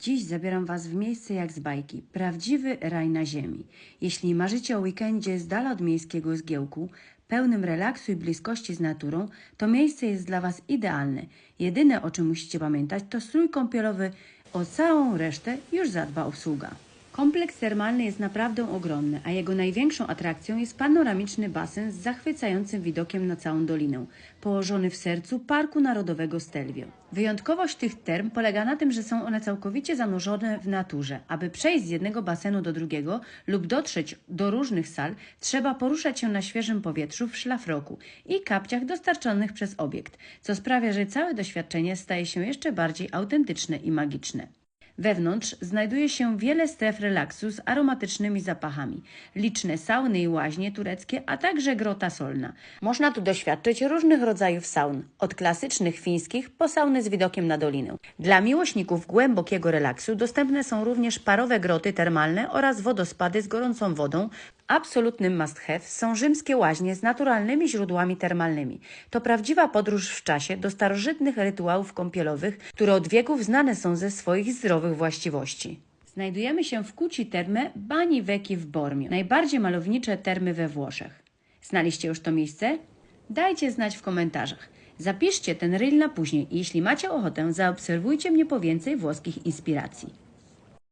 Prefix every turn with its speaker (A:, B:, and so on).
A: Dziś zabieram Was w miejsce jak z bajki. Prawdziwy raj na ziemi. Jeśli marzycie o weekendzie z dala od miejskiego zgiełku, pełnym relaksu i bliskości z naturą, to miejsce jest dla Was idealne. Jedyne o czym musicie pamiętać to strój kąpielowy, o całą resztę już zadba obsługa. Kompleks termalny jest naprawdę ogromny, a jego największą atrakcją jest panoramiczny basen z zachwycającym widokiem na całą dolinę, położony w sercu Parku Narodowego Stelvio. Wyjątkowość tych term polega na tym, że są one całkowicie zanurzone w naturze. Aby przejść z jednego basenu do drugiego lub dotrzeć do różnych sal, trzeba poruszać się na świeżym powietrzu w szlafroku i kapciach dostarczonych przez obiekt, co sprawia, że całe doświadczenie staje się jeszcze bardziej autentyczne i magiczne. Wewnątrz znajduje się wiele stref relaksu z aromatycznymi zapachami, liczne sauny i łaźnie tureckie, a także grota solna. Można tu doświadczyć różnych rodzajów saun, od klasycznych fińskich po sauny z widokiem na dolinę. Dla miłośników głębokiego relaksu dostępne są również parowe groty termalne oraz wodospady z gorącą wodą. Absolutnym must have są rzymskie łaźnie z naturalnymi źródłami termalnymi. To prawdziwa podróż w czasie do starożytnych rytuałów kąpielowych, które od wieków znane są ze swoich zdrowych właściwości. Znajdujemy się w Kuci Terme Bani w Bormio, najbardziej malownicze termy we Włoszech. Znaliście już to miejsce? Dajcie znać w komentarzach. Zapiszcie ten reel na później i jeśli macie ochotę, zaobserwujcie mnie po więcej włoskich inspiracji.